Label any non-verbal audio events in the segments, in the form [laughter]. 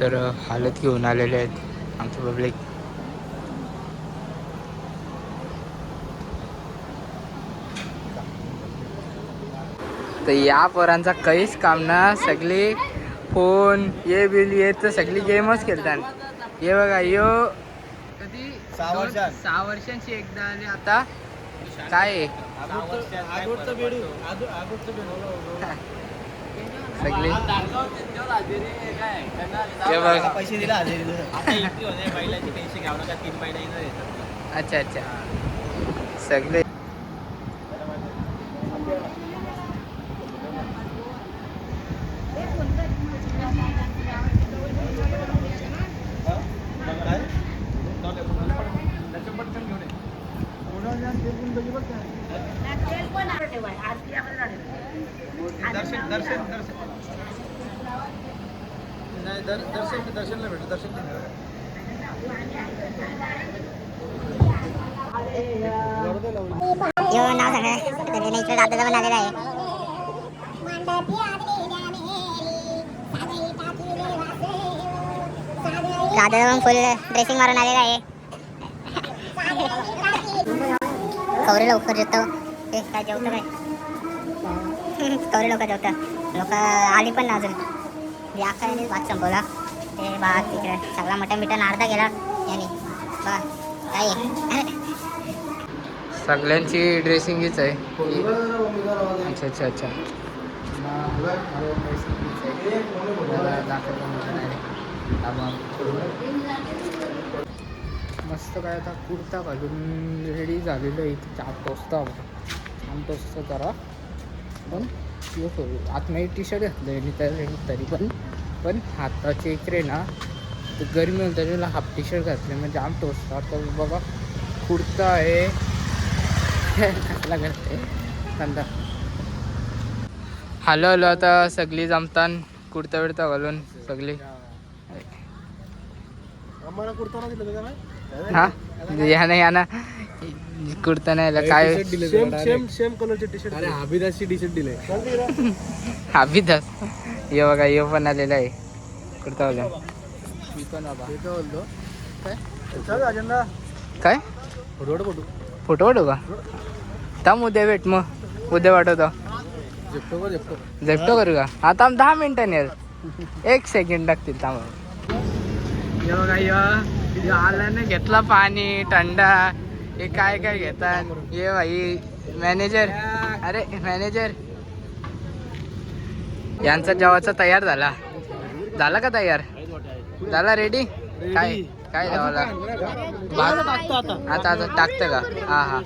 तर हालत घेऊन आलेले आहेत आमचं पब्लिक तर या पोरांचा काहीच काम ना सगळी फोन ये बिल ये तर सगळी गेमच खेळतात. ये बघा यो. कधी सहा वर्षांची एकदा आली आता. काय? [laughs] सगळी. हे बघ. पैसे दिला अच्छा अच्छा. सगळे. दर्शन दर्शन दर्शन. नाही दर- दर्शन दर्शनला भेटू दर्शन नाव सगळं इकडे पण आलेला आहे दादा पण फुल ड्रेसिंग मारून आलेला आहे. कवरे लवकर जेवतो. ते काय जेवतं काय? कवरे लवकर जेवतं. लोक आली पण ना अजून. या काय भात संपवला. ते भात तिकडे सगळा मटण बिटन अर्धा गेला. याने. बा काय सगळ्यांची ड्रेसिंगच आहे. अच्छा अच्छा अच्छा. मस्त काय आता कुर्ता घालून रेडी झालेलं आहे. इथे चार टोचतो आपण आम टोचतो जरा. पण आत करू. आतमध्ये टी शर्ट घातलं आहे तरी पण. पण हाताचे इकडे ना तर गरमी होतं त्याला हाफ टी शर्ट घातले. म्हणजे आम टोचतो आता बघा कुर्ता आहे. कसला करते कांदा हॅलो हॅलो आता सगळी जमतान कुर्ता बिडता घालून सगळी. दिलं हा? या ना या ना. कुर्ता नाही आला. काय? सेम सेम सेम कलरचे टी शर्ट अरे हाबिदासची टी शर्ट दिले. अभिदास ये बघा ये पण आलेला आहे. कुर्ता काय? फोटो फोटो वाटू का? थांब उद्या भेट मग. उद्या वाटवतो झेपतो करू का? आता आम दहा मिनिटांनी येईल. एक सेकंड लागतील थांब. ये बघा यो यो आल्याने घेतला पाणी थंडा. हे काय काय घेतात? ये भाई मॅनेजर अरे मॅनेजर यांचा जेवाचा तयार झाला. झाला का तयार? झाला रेडी काय काय जेवाला टाकतो आता. आता आता टाकतं का? हा हा.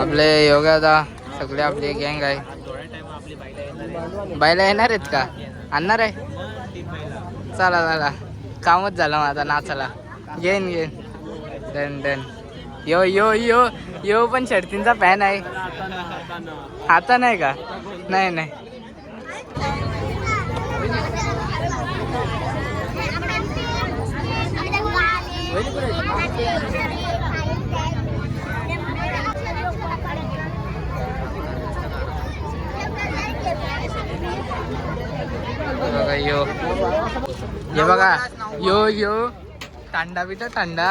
आपले योगादा सगळे आपले गँग आहे. बायला येणार आहेत का? आणणार आहे? चला चला. कामच झालं माझा नाचाला घेईन घेईन. Done done. यो यो यो यो पण शर्तींचा फॅन आहे. आता नाही का? नाही नाही. बघा यो हे बघा यो यो. तांडा बिटा तांडा.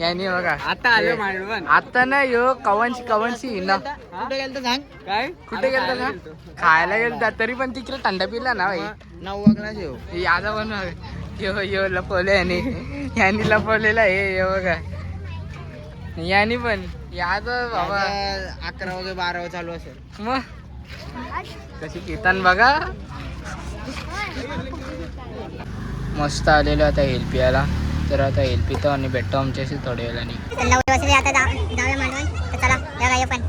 याने बघा. आता आलं मांडवण. आता ना यो कवनशी कवनशी ना कुठे गेलं सांग? काय? कुठे गेलता का खायला गेलता तरी पण तिकडे थंडा पिला ना भाई नऊ वाजला जेव. याचा पण यो यो लपवलं याने. यांनी लपवलेला हे बघा. याने पण. याचं बाबा. अकरा वाजे बारा वाजे चालू असेल. मग? कशी पितान बघा. मस्त आलेलो आता हेल्पी याला तर आता हेल्पी तो आणि भेटतो आमच्याशी थोड्या वेळाने आता जाऊया तर चला पण.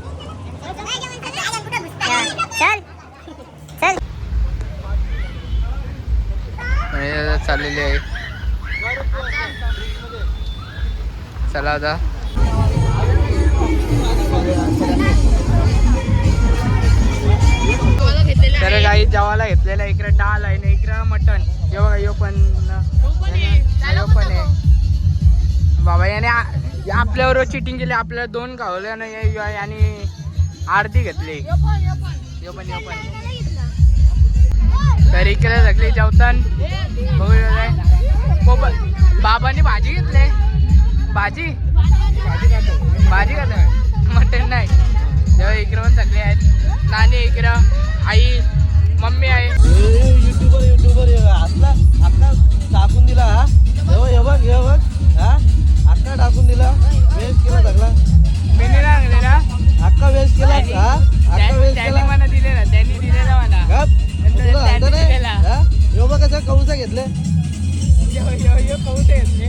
चल. चल. चाललेली आहे. चला आता. जेवायला घेतलेला आहे. इकडे डाळ आहे ना इकडे मटन हे बघा यो पण यो पण आहे. बाबा याने आपल्यावर चिटिंग केली. आपल्याला दोन गावले ना आणि आरती घेतली. यो पण यो पण. तर इकडे सगळे जेवतान. बघू बाबांनी भाजी घेतले. भाजी? भाजी खाता. मटन नाही. तेव्हा इकडे पण सगळे आहेत. नानी इकडं आई मम्मी आहे. युट्यूबर युट्यूबर असला अक्का टाकून दिला हा? हे बघ, हे बघ हे बघ हा? अक्का टाकून दिला. वेस्ट केला सगळा. मी नाही लागले ना अक्का वेस्ट केला हा? अक्का वेस्ट केला. मला त्यांनी दिलेला मला. त्यांनी दिलेला. बघ कसं कौसा घेतले यो घेतले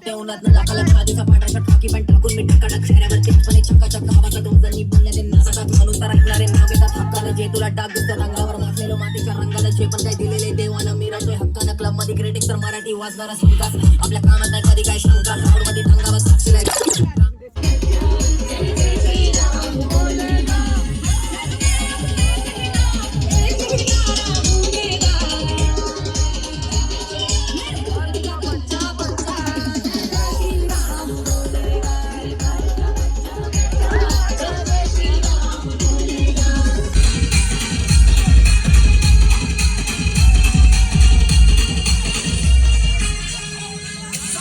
चांबडी ही चमकते उन्हात लाखा लाख आधीचा पांढरा टाकी पण टाकून मी टकाटक चेहऱ्यावरती पण चक्का चक्का हवाचा दोन जणी बोलल्या ते नाचतात म्हणून तर ऐकणारे नाव घेतात हक्कानं जे तुला डाग दिसतं रंगावर नाचलेलो मातीच्या रंगाला जे पण काय दिलेले देवानं मी राहतोय हक्कानं क्लबमध्ये क्रिटिक तर मराठी वाचणारा समकास आपल्या कामात नाही कधी काय शंका मध्ये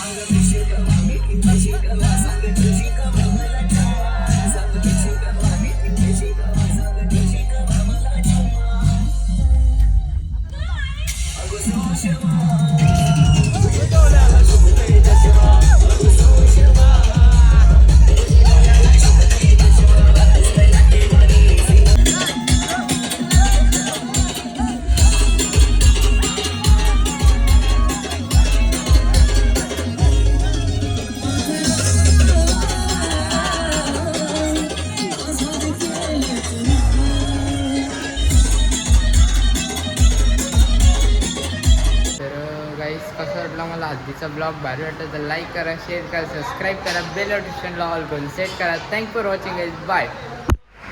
Chica, chica, chica, chica, chica, chica, chica, chica, chica, chica, chica, blog भारी वाटलं तर लाईक करा शेअर करा सबस्क्राईब करा बेल नोटिफिकेशनला ऑल करून सेट करा. Thank for watching is bye